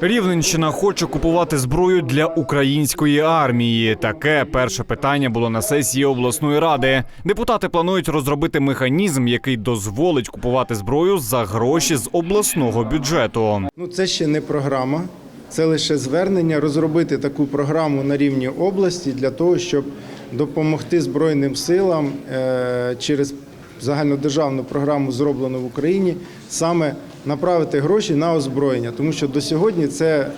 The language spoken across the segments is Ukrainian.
Рівненщина хоче купувати зброю для української армії. Таке перше питання було на сесії обласної ради. Депутати планують розробити механізм, який дозволить купувати зброю за гроші з обласного бюджету. Ну, це ще не програма, це лише звернення розробити таку програму на рівні області для того, щоб допомогти Збройним силам е, через загальнодержавну програму, зроблену в Україні, саме направити гроші на озброєння, тому що до сьогодні це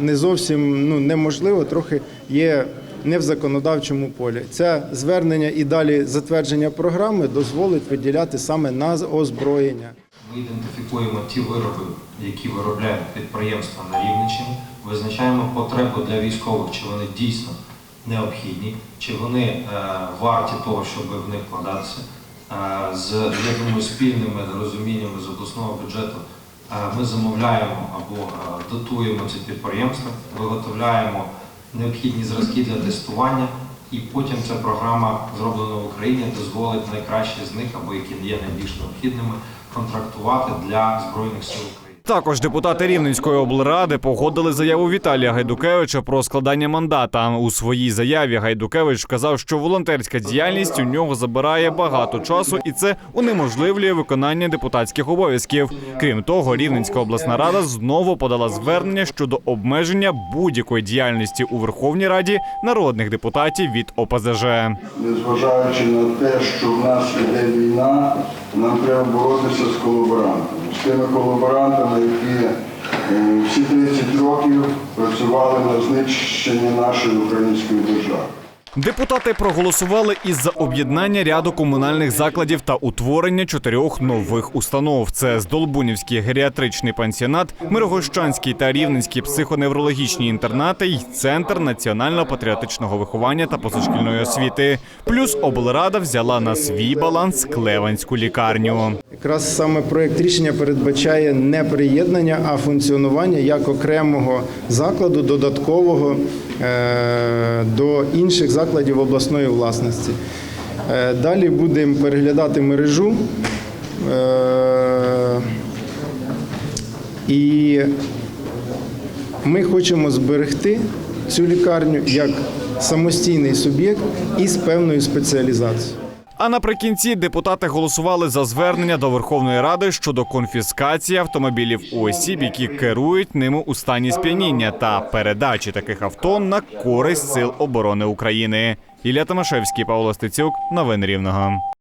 не зовсім ну, неможливо, трохи є не в законодавчому полі. Це звернення і далі затвердження програми дозволить виділяти саме на озброєння. Ми ідентифікуємо ті вироби, які виробляють підприємства на Рівненщині, визначаємо потребу для військових, чи вони дійсно необхідні, чи вони е, варті того, щоб в них вкладатися. З я спільними розуміннями з обласного бюджету ми замовляємо або дотуємо ці підприємства, виготовляємо необхідні зразки для тестування, і потім ця програма, зроблена в Україні, дозволить найкращі з них, або які є найбільш необхідними, контрактувати для Збройних сил. Також депутати Рівненської облради погодили заяву Віталія Гайдукевича про складання мандата. У своїй заяві Гайдукевич сказав, що волонтерська діяльність у нього забирає багато часу, і це унеможливлює виконання депутатських обов'язків. Крім того, Рівненська обласна рада знову подала звернення щодо обмеження будь-якої діяльності у Верховній Раді народних депутатів від ОПЗЖ. незважаючи на те, що в нас іде війна, нам треба боротися з колаборантами, з тими колаборантами, всі 30 років працювали на знищення нашої української держави. Депутати проголосували із за об'єднання ряду комунальних закладів та утворення чотирьох нових установ: це Здолбунівський геріатричний пансіонат, Мирогощанський та Рівненський психоневрологічні інтернати й центр національно-патріотичного виховання та позашкільної освіти. Плюс облрада взяла на свій баланс Клеванську лікарню. Якраз саме проєкт рішення передбачає не приєднання, а функціонування як окремого закладу додаткового е, до інших закладів обласної власності. Е, Далі будемо переглядати мережу. е, І ми хочемо зберегти цю лікарню як самостійний суб'єкт із певною спеціалізацією. А наприкінці депутати голосували за звернення до Верховної Ради щодо конфіскації автомобілів у осіб, які керують ними у стані сп'яніння та передачі таких авто на користь сил оборони України. Ілля Томашевський, Павло Стецюк, новини Рівного.